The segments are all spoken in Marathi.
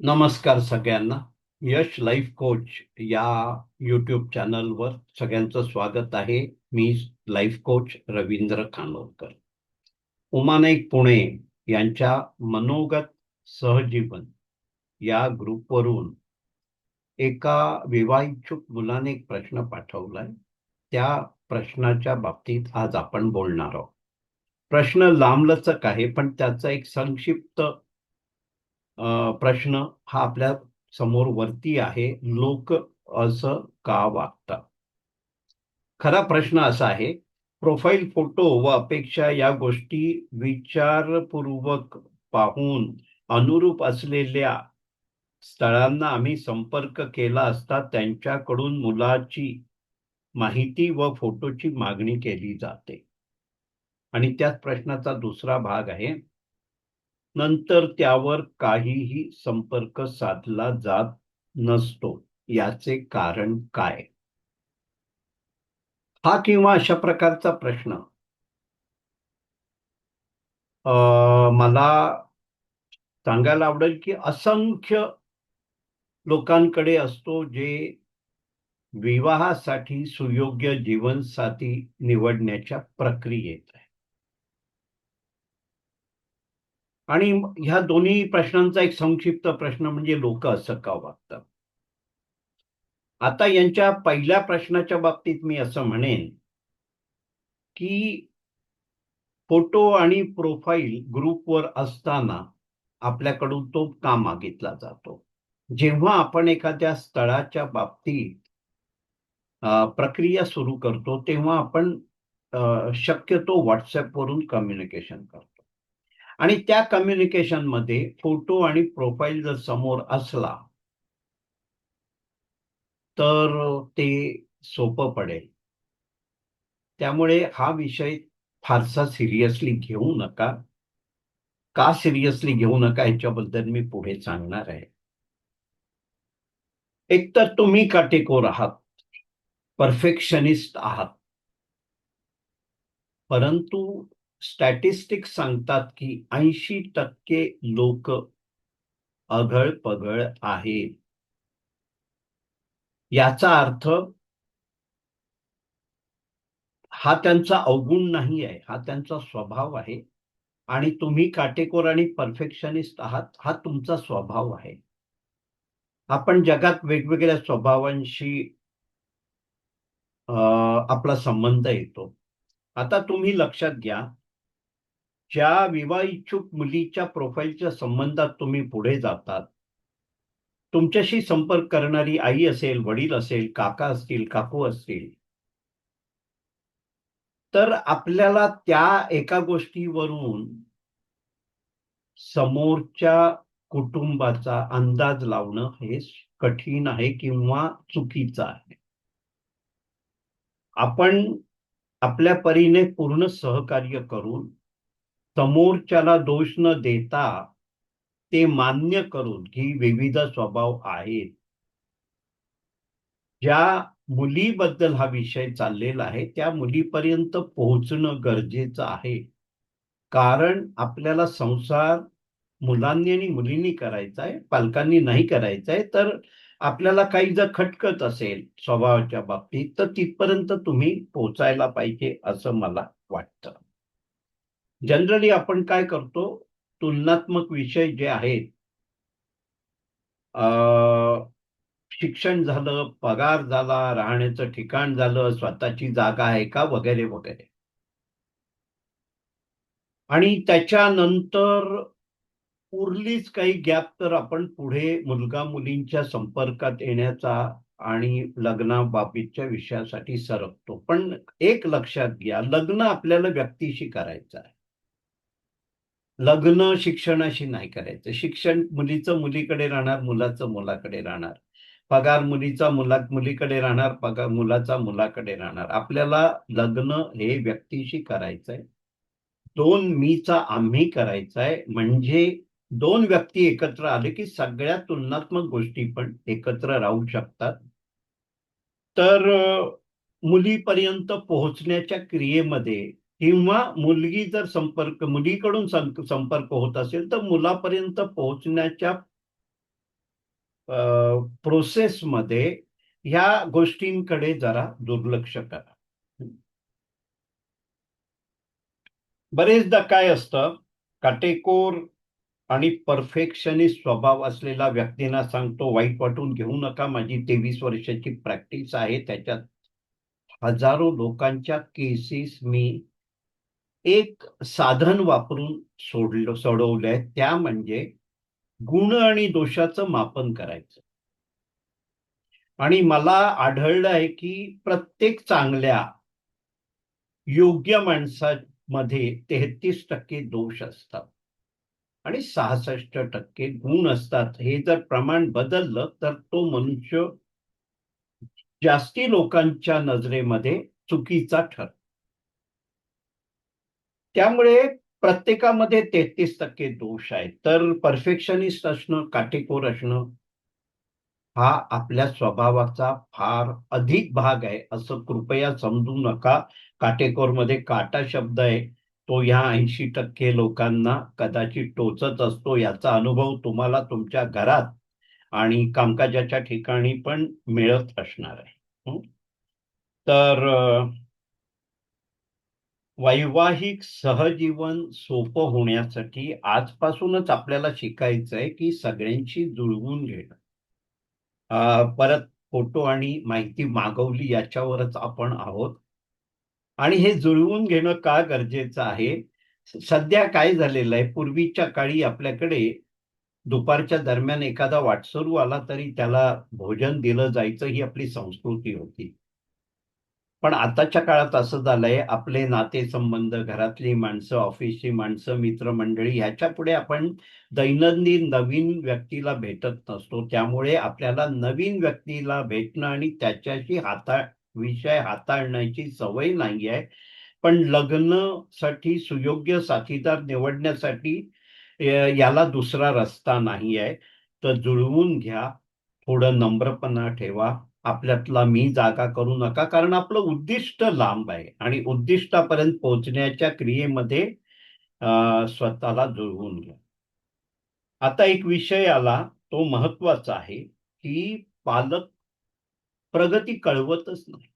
नमस्कार सगळ्यांना. यश लाईफ कोच या युट्यूब चॅनलवर सगळ्यांचं स्वागत आहे. मी लाईफ कोच रवींद्र खानोलकर. उमानाईक पुणे यांच्या मनोगत सहजीवन या ग्रुपवरून एका विवाहिच्छुक मुलाने एक प्रश्न पाठवलाय. त्या प्रश्नाच्या बाबतीत आज आपण बोलणार आहोत. प्रश्न लांबलचक आहे पण त्याचा एक संक्षिप्त प्रश्न हा आपल्यासमोर वरती आहे. लोक असं का वागतात? खरा प्रश्न असा आहे प्रोफाईल फोटो व अपेक्षा या गोष्टी विचारपूर्वक पाहून अनुरूप असलेल्या स्थळांना आम्ही संपर्क केला असता त्यांच्याकडून मुलाची माहिती व फोटोची मागणी केली जाते. आणि त्याच प्रश्नाचा दुसरा भाग आहे नंतर त्यावर काहीही संपर्क साधला जात नसतो. याचे कारण काय? हा किंवा अशा प्रकारचा प्रश्न. मला सांगायला आवडेल की असंख्य लोकांकडे असतो जे विवाहासाठी सुयोग्य जीवनसाथी निवडण्याच्या प्रक्रियेत आहे आणि ह्या दोन्ही प्रश्नांचा एक संक्षिप्त प्रश्न म्हणजे लोक असं का वागतात? आता यांच्या पहिल्या प्रश्नाच्या बाबतीत मी असं म्हणेन की फोटो आणि प्रोफाईल ग्रुपवर असताना आपल्याकडून तो का मागितला जातो? जेव्हा आपण एखाद्या स्थळाच्या बाबतीत प्रक्रिया सुरू करतो तेव्हा आपण शक्यतो व्हॉट्सॲपवरून कम्युनिकेशन करतो. आणि त्या कम्युनिकेशनमध्ये फोटो आणि प्रोफाईल जर समोर असला तर ते सोपं पडेल. त्यामुळे हा विषय फारसा सिरियसली घेऊ नका. का सिरियसली घेऊ नका याच्याबद्दल मी पुढे सांगणार आहे. एकतर तुम्ही काटेकोर आहात परफेक्शनिस्ट आहात. परंतु स्टॅटिस्टिक्स सांगतात की ऐंशी टक्के लोक अघळ पघळ आहेत. याचा अर्थ हा त्यांचा अवगुण नाही आहे हा त्यांचा स्वभाव आहे. आणि तुम्ही काटेकोर आणि परफेक्शनिस्ट आहात हा तुमचा स्वभाव आहे. आपण जगात वेगवेगळ्या स्वभावांशी अं, आपला संबंध येतो. आता तुम्ही लक्षात घ्या ज्या विवाह इच्छुक मुलीच्या प्रोफाईलच्या संबंधात तुम्ही पुढे जातात तुमच्याशी संपर्क करणारी आई असेल वडील असेल काका असतील काकू असतील तर आपल्याला त्या एका गोष्टीवरून समोरच्या कुटुंबाचा अंदाज लावणं हे कठीण आहे किंवा चुकीचं आहे. आपण आपल्या परीने पूर्ण सहकार्य करून समोरच्याला दोष न देता ते मान्य करून की विविध स्वभाव आहेत. ज्या मुलीबद्दल हा विषय चाललेला आहे त्या मुलीपर्यंत पोहोचणं गरजेचं आहे. कारण आपल्याला संसार मुलांनी आणि मुलींनी करायचा आहे पालकांनी नाही करायचा आहे तर आपल्याला काही जर खटकत असेल स्वभावाच्या बाबतीत तर तिथपर्यंत तुम्ही पोचायला पाहिजे असं मला वाटतं. जनरली आपण काय करतो? तुलनात्मक विषय जे आहेत शिक्षण झालं पगार झाला राहण्याचं ठिकाण झालं स्वतःची जागा आहे का? वगैरे वगैरे. आणि त्याच्यानंतर उरलीच काही गॅप तर आपण पुढे मुलगा मुलींच्या संपर्कात येण्याचा आणि लग्नाबाबतच्या विषयासाठी सरकतो. पण एक लक्षात घ्या लग्न आपल्याला व्यक्तीशी करायचं आहे. लग्न शिक्षणाशी नाही करायचं. शिक्षण मुलीचं मुलीकडे राहणार मुलाचं मुलाकडे राहणार. पगार मुलीचा मुला मुलीकडे राहणार पगार मुलाचा मुलाकडे राहणार. आपल्याला लग्न हे व्यक्तीशी करायचंय. दोन मीचा आम्ही करायचंय. म्हणजे दोन व्यक्ती एकत्र आले की सगळ्या तुलनात्मक गोष्टी पण एकत्र राहू शकतात. तर मुलीपर्यंत पोहोचण्याच्या क्रियेमध्ये किंवा मुलगी जर संपर्क मुलीकडून संपर्क होत असेल तर मुलापर्यंत पोहोचण्याच्या प्रोसेसमध्ये ह्या गोष्टींकडे जरा दुर्लक्ष करा. बरेचदा काय असतं काटेकोर आणि परफेक्शनिस्ट स्वभाव असलेला व्यक्तींना सांगतो वाईट वाटून घेऊ नका माझी तेवीस वर्षाची प्रॅक्टिस आहे त्याच्यात हजारो लोकांच्या केसेस मी एक साधन वापरून सोडलं सोडवलंय त्या म्हणजे गुण आणि दोषाचं मापन करायचं. आणि मला आढळलं आहे की प्रत्येक चांगल्या योग्य माणसामध्ये तेहतीस टक्के दोष असतात आणि सहासष्ट टक्के गुण असतात. हे जर प्रमाण बदललं तर तो मनुष्य जास्ती लोकांच्या नजरेमध्ये चुकीचा ठरतो. त्यामुळे प्रत्येकामध्ये तेहतीस टक्के दोष आहेत. तर परफेक्शनिस्ट असणं काटेकोर असणं हा आपल्या स्वभावाचा फार अधिक भाग आहे. असं कृपया समजू नका. काटेकोरमध्ये काटा शब्द आहे. तो ह्या ऐंशी टक्के लोकांना कदाचित टोचत असतो. याचा अनुभव तुम्हाला तुमच्या घरात आणि कामकाजाच्या ठिकाणी पण मिळत असणार आहे. तर वैवाहिक सहजीवन सोपं होण्यासाठी आजपासूनच आपल्याला शिकायचं आहे की सगळ्यांशी जुळवून घेणं. परत फोटो आणि माहिती मागवली याच्यावरच आपण आहोत. आणि हे जुळवून घेणं का गरजेचं आहे? सध्या काय झालेलं आहे? पूर्वीच्या काळी आपल्याकडे दुपारच्या दरम्यान एखादा वाटसरू आला तरी त्याला भोजन दिलं जायचं ही आपली संस्कृती होती. पण आताच्या काळात असं झालंय आपले नातेसंबंध घरातली माणसं ऑफिसची माणसं मित्रमंडळी ह्याच्या पुढे आपण दैनंदिन नवीन व्यक्तीला भेटत नसतो. त्यामुळे आपल्याला नवीन व्यक्तीला भेटणं आणि त्याच्याशी हाता विषय हाताळण्याची सवय नाही आहे. पण लग्नसाठी सुयोग्य साथीदार निवडण्यासाठी याला दुसरा रस्ता नाही आहे. तर जुळवून घ्या. थोडं नम्रपणा ठेवा. आपल्यातला मी जागा करू नका. कारण आपलं उद्दिष्ट लांब आहे आणि उद्दिष्टापर्यंत पोहोचण्याच्या क्रियेमध्ये स्वतःला जुळवून घ्या. आता एक विषय आला तो महत्त्वाचा आहे की पालक प्रगती कळवतच नाही.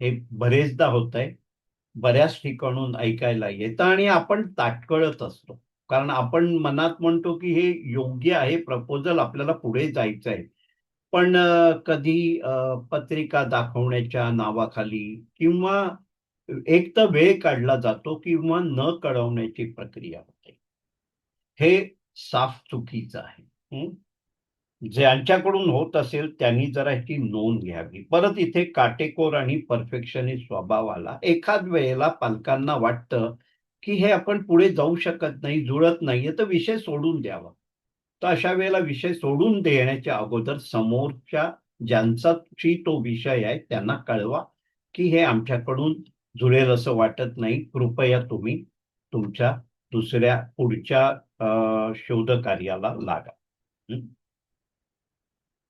हे बरेचदा होत आहे बऱ्याच ठिकाणून ऐकायला येतं आणि आपण ताटकळत असतो. कारण आपण मनात म्हणतो की हे योग्य आहे प्रपोजल आपल्याला पुढे जायचं आहे पण कधी पत्रिका दाखवण्याच्या नावाखाली किंवा एक तर वेळ काढला जातो किंवा न कळवण्याची प्रक्रिया होते. हे साफ चुकीचं आहे. ज्यांच्याकडून होत असेल त्यांनी जरा ह्याची नोंद घ्यावी. परत इथे काटेकोर आणि परफेक्शनिस्ट स्वभाव आला. एखाद वेळेला पालकांना वाटतं की हे आपण पुढे जाऊ शकत नाही जुळत नाहीये तर विषय सोडून द्यावा. तर अशा वेळेला विषय सोडून देण्याच्या अगोदर समोरच्या ज्यांचा तो विषय आहे त्यांना कळवा की हे आमच्याकडून जुळेल असं वाटत नाही. कृपया तुम्ही तुमच्या दुसऱ्या पुढच्या शोध कार्याला लागा.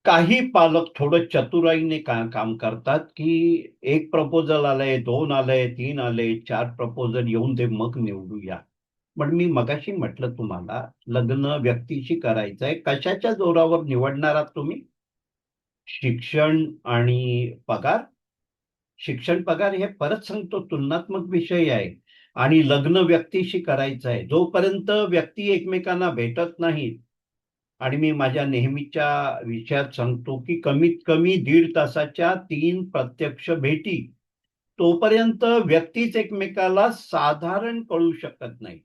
काही पालक थोडं चतुराईने का काम करतात की एक प्रपोजल आलंय दोन आलंय तीन आले चार प्रपोजल येऊन दे मग निवडूया. पण मी मगाशी म्हटलं तुम्हाला लग्न व्यक्तीशी करायचंय कशाच्या जोरावर निवडणार आहात तुम्ही? शिक्षण आणि पगार? शिक्षण पगार हे परत सांगतो तुलनात्मक विषय आहे. आणि लग्न व्यक्तीशी करायचं आहे जोपर्यंत व्यक्ती एकमेकांना भेटत नाहीत. आणि मी माझ्या नेहमीच्या विषयात सांगतो की कमीत कमी दीड तासाच्या तीन प्रत्यक्ष भेटी तोपर्यंत व्यक्तीच एकमेकाला साधारण कळू शकत नाही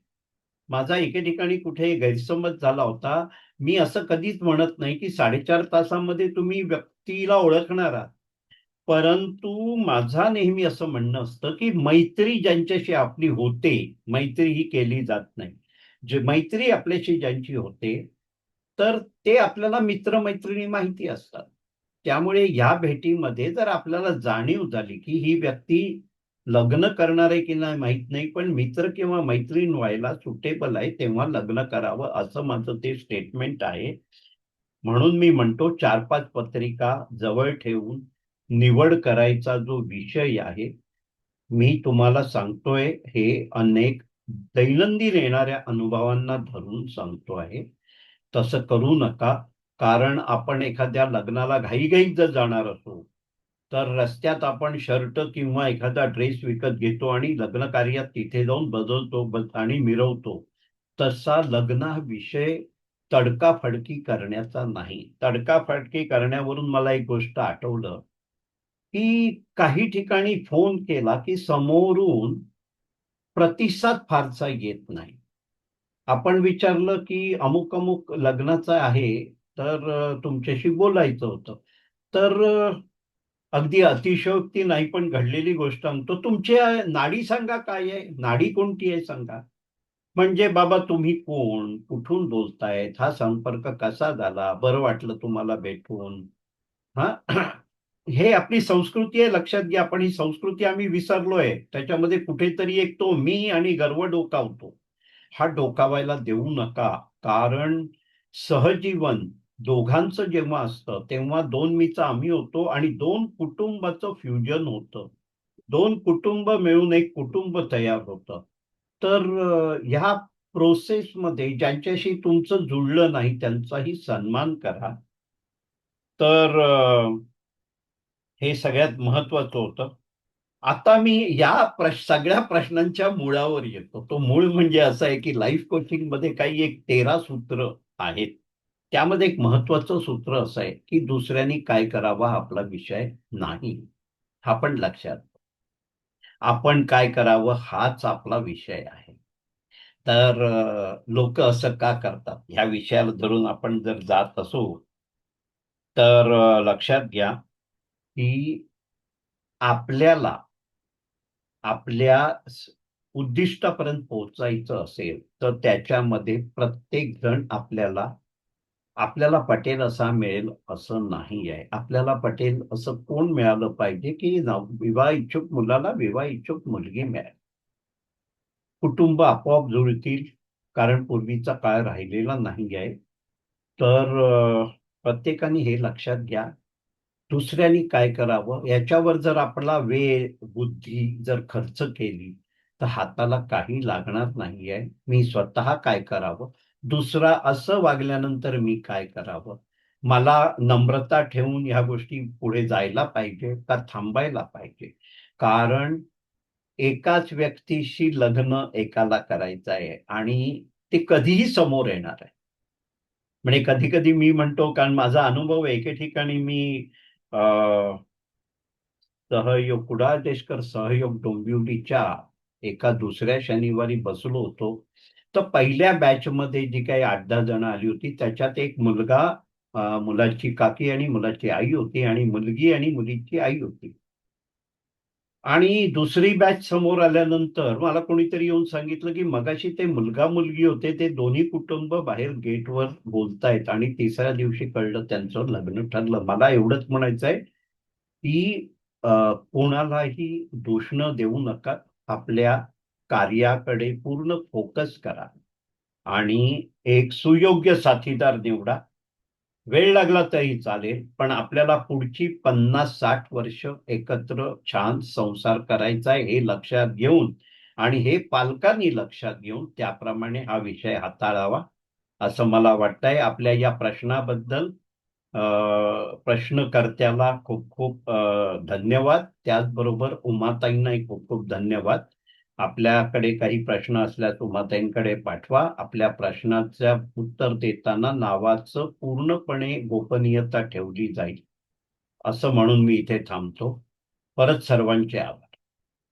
माझा एके ठिकाणी कुठे गैरसमज झाला होता. मी असं कधीच म्हणत नाही की साडेचार तासामध्ये तुम्ही व्यक्तीला ओळखणार आहात. परंतु माझा नेहमी असं म्हणणं असतं की मैत्री ज्यांच्याशी आपली होते मैत्री ही केली जात नाही. जे मैत्री आपल्याशी ज्यांची होते तर ते आपल्याला मित्रमैत्रिणी माहिती असतात. त्यामुळे या भेटीमध्ये जर आपल्याला जाणीव झाली की ही व्यक्ती लग्न करणार आहे की नाही माहीत नाही पण मित्र किंवा मैत्रीण व्हायला सुटेबल आहे तेव्हा लग्न करावं असं माझं ते स्टेटमेंट आहे. म्हणून मी म्हणतो चार पाच पत्रिका जवळ ठेवून निवड करायचा जो विषय आहे मी तुम्हाला सांगतोय हे अनेक दैनंदिन येणाऱ्या अनुभवांना धरून सांगतो आहे. तसं करू नका कारण आपण एखाद्या लग्नाला घाईघाईत जर जाणार असू तर रस्त्यात आपण शर्ट किंवा एखादा ड्रेस विकत घेतो आणि लग्न कार्यात तिथे जाऊन बदलतो आणि मिरवतो. तसा लग्न हा विषय तडकाफडकी करण्याचा नाही. तडकाफडकी करण्यावरून मला एक गोष्ट आठवलं की काही ठिकाणी फोन केला की समोरून प्रतिसाद फारसा येत नाही. आपण विचारलं की अमुक अमुक लग्नाचं आहे तर तुमच्याशी बोलायचं होतं. तर अगदी अतिशयोक्ती नाही पण घडलेली गोष्ट सांगतो. तुमची नाडी सांगा काय आहे? नाडी कोणती आहे सांगा. म्हणजे बाबा तुम्ही कोण? कुठून बोलतायत? हा संपर्क कसा झाला? बरं वाटलं तुम्हाला भेटून. हा? हे आपली संस्कृती आहे लक्षात घ्या. आपण ही संस्कृती आम्ही विसरलोय. त्याच्यामध्ये कुठेतरी एक तो मी आणि गर्व डोकावतो. हा डोकावायला देऊ नका. कारण सहजीवन दोघांचं जेव्हा असतं तेव्हा दोन मीचा आम्ही होतो आणि दोन कुटुंबाचं फ्युजन होतं. दोन कुटुंब मिळून एक कुटुंब तयार होतं. तर ह्या प्रोसेसमध्ये ज्यांच्याशी तुमचं जुळलं नाही त्यांचाही सन्मान करा. तर हे सगळ्यात महत्वाचं होतं. आता मी या प्रश सगळ्या प्रश्नांच्या मुळावर येतो. तो मूळ म्हणजे असं आहे की लाईफ कोचिंगमध्ये काही एक तेरा सूत्र आहेत. त्यामध्ये एक महत्वाचं सूत्र असं आहे की दुसऱ्यांनी काय करावा आपला विषय नाही. हा पण लक्षात आपण काय करावं हाच आपला विषय आहे. तर लोक असं का करतात? ह्या विषयाला धरून आपण जर जात असू तर लक्षात घ्या की आपल्याला आपल्या उद्दिष्टापर्यंत पोहोचायचं असेल तर त्याच्यामध्ये प्रत्येक जण आपल्याला आपल्याला पटेल असा मिळेल असं नाही आहे आपल्याला पटेल असं कोण मिळालं पाहिजे की विवाह इच्छुक मुलाला विवाह इच्छुक मुलगी मिळेल. कुटुंब आपोआप जुळतील कारण पूर्वीचा काळ राहिलेला नाही आहे तर प्रत्येकाने हे लक्षात घ्या. दुसऱ्यांनी काय करावं? याच्यावर जर आपला वेळ बुद्धी जर खर्च केली तर हाताला काही लागणार नाहीये. मी स्वतः काय करावं? दुसरा असं वागल्यानंतर मी काय करावं? मला नम्रता ठेवून ह्या गोष्टी पुढे जायला पाहिजे का थांबायला पाहिजे? कारण एकाच व्यक्तीशी लग्न एकाला करायचं आहे आणि ते कधीही समोर येणार आहे. म्हणजे कधी कधी मी म्हणतो कारण माझा अनुभव एके ठिकाणी मी सहयोग कुडाळ देशकर सहयोग डोंबिवलीच्या एका दुसऱ्या शनिवारी बसलो होतो. तर पहिल्या बॅचमध्ये जी काही आठ दहा जण आली होती त्याच्यात एक मुलगा मुलाची काकी आणि मुलाची आई होती आणि मुलगी आणि मुलीची आई होती. आणि दुसरी बॅच समोर आल्यानंतर मला कोणीतरी येऊन सांगितलं की मगाशी ते मुलगा मुलगी होते ते दोन्ही कुटुंब बाहेर गेटवर बोलतायत आणि तिसऱ्या दिवशी कळलं त्यांचं लग्न ठरलं. मला एवढंच म्हणायचं आहे की कोणालाही दोष न देऊ नका. आपल्या कार्याकडे पूर्ण फोकस करा आणि एक सुयोग्य साथीदार निवडा. वेळ लागला तरी चालेल पण आपल्याला पुढची पन्नास साठ वर्ष एकत्र छान संसार करायचा आहे हे लक्षात घेऊन आणि हे पालकांनी लक्षात घेऊन त्याप्रमाणे हा विषय हाताळावा असं मला वाटतंय. आपल्या या प्रश्नाबद्दल प्रश्नकर्त्याला खूप खूप धन्यवाद. त्याचबरोबर उमाताईंनाही खूप खूप धन्यवाद. आपल्याकडे काही प्रश्न असल्यास उमाताईंकडे पाठवा. आपल्या प्रश्नाचं उत्तर देताना नावाचं पूर्णपणे गोपनीयता ठेवली जाईल. असं म्हणून मी इथे थांबतो. परत सर्वांचे आभार.